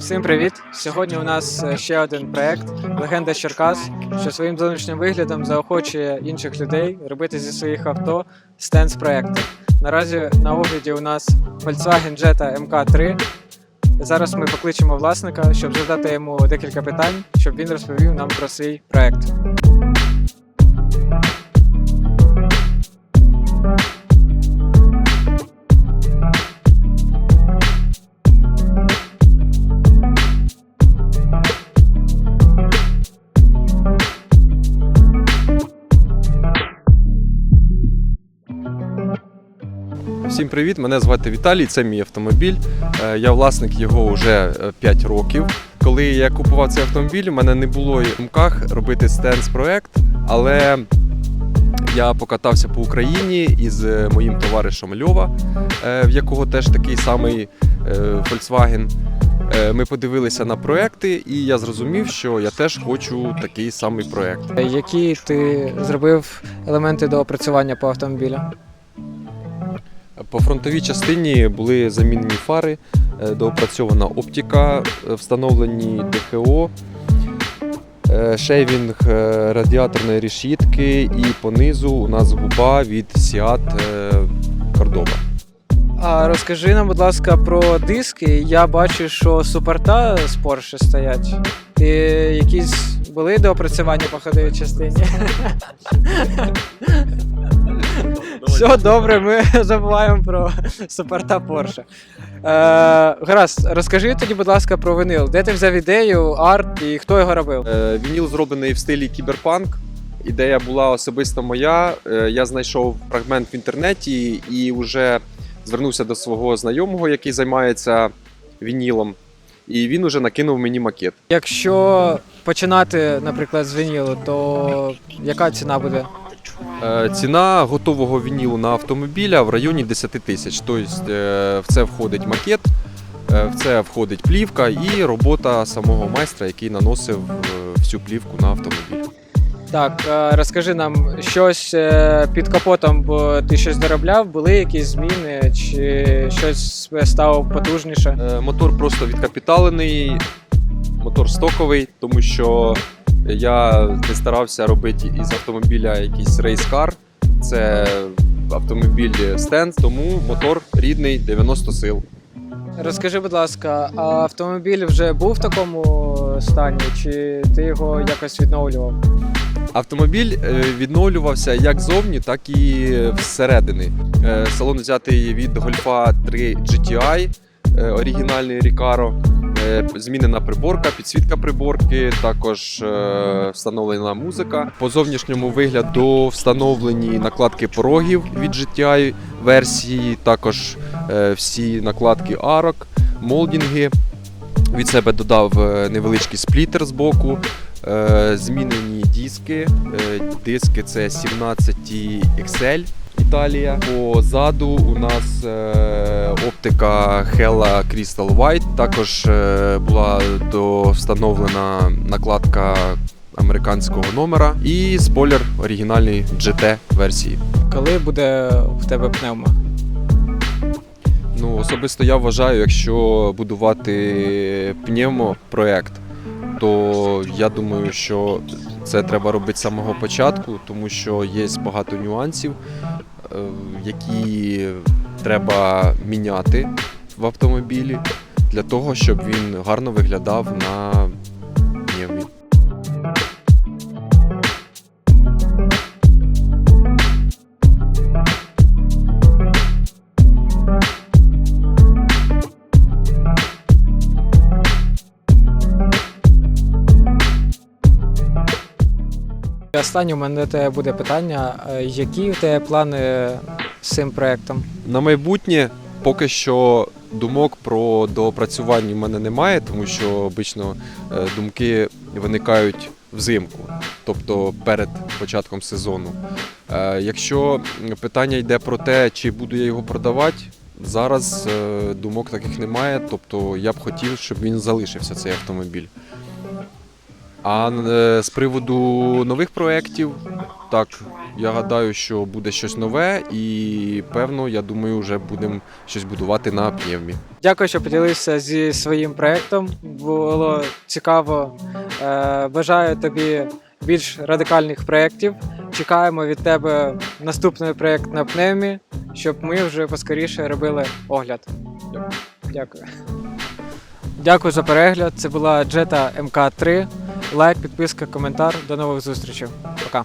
Всім привіт! Сьогодні у нас е, ще один проект Легенда Черкас, що своїм зовнішнім виглядом заохочує інших людей робити зі своїх авто стенс проекти. Наразі на огляді у нас Volkswagen Jetta MK3. Зараз ми покличемо власника, щоб задати йому декілька питань, щоб він розповів нам про свій проект. Всім привіт! Мене звати Віталій. Це мій автомобіль. Е, Я власник його вже 5 років. Коли я купував цей автомобіль, у мене не було в думках робити стенс проект, але я покатався по Україні із е, моїм товаришем Льова, е, в якого теж такий самий е, Volkswagen. Е, Ми подивилися на проекти, і я зрозумів, що я теж хочу такий самий проект. Е, Які ти зробив елементи до опрацювання по автомобілю? По фронтовій частині були замінені фари, е, доопрацьована оптика, е, встановлені ДХО, е, шейвінг радіаторної решітки і понизу у нас губа від Seat е, А розкажи нам, будь ласка, про диски. Я бачу, що супорта з Porsche стоять. Ти якісь були доопрацювання по ходовій частині? Все добре, ми забуваємо про супорта Porsche. Е, гаразд, розкажи тоді, будь ласка, про винил. Де ти взяв ідею, арт і хто його робив? Е, Вініл зроблений в стилі кіберпанк. Ідея була особисто моя. Е, Я знайшов фрагмент в інтернеті і вже звернувся до свого знайомого, який займається вінілом. І він уже накинув мені макет. Якщо починати, наприклад, з вінілу, то яка ціна буде? Е, Ціна готового вінілу на автомобіля в районі 10 тисяч. Тобто е, в це входить макет, е, в це входить плівка і робота самого майстра, який наносив всю плівку на автомобіль. Так, розкажи нам щось під капотом, бо ти щось доробляв, були якісь зміни, чи щось стало потужніше? Мотор просто відкапіталений, мотор стоковий, тому що я не старався робити із автомобіля якийсь рейскар. Це автомобіль стенд, тому мотор рідний 90 сил. Розкажи, будь ласка, а автомобіль вже був в такому стані, чи ти його якось відновлював? Автомобіль е, відновлювався як зовні, так і всередини. Е, Салон взятий від Golfa 3 GTI, е, оригінальний Recaro. Змінена приборка, підсвітка приборки, також е, встановлена музика. По зовнішньому вигляду встановлені накладки порогів від GTI версії, також е, всі накладки арок, молдінги. Від себе додав е, невеличкий сплітер з боку. Змінені диски. Диски це 17 XL Італія. Позаду у нас оптика Hella Crystal White. Також е, була довстановлена накладка американського номера і спойлер оригінальний GT версії. Коли буде в тебе пневма? Ну, особисто я вважаю, якщо будувати пневмо проект, то я думаю, що це треба робити з самого початку, тому що є багато нюансів, які треба міняти в автомобілі для того, щоб він гарно виглядав на Останнє у мене тебе буде питання: Е, які в тебе плани з цим проектом? На майбутнє поки що думок про доопрацювання в мене немає, тому що обично е, думки виникають взимку, тобто перед початком сезону. Е, Якщо питання йде про те, чи буду я його продавати, зараз думок таких немає. Тобто я б хотів, щоб він залишився цей автомобіль. А е, з приводу нових проєктів, так, я гадаю, що буде щось нове, і певно, я думаю, вже будемо щось будувати на пневмі. Дякую, що поділився зі своїм проєктом. Було цікаво. Е, Бажаю тобі більш радикальних проєктів. Чекаємо від тебе наступний проєкт на пневмі, щоб ми вже поскоріше робили огляд. Дякую. Дякую. Дякую за перегляд. Це була Jetta MK3. Лайк, підписка, коментар. До нових зустрічей. Пока.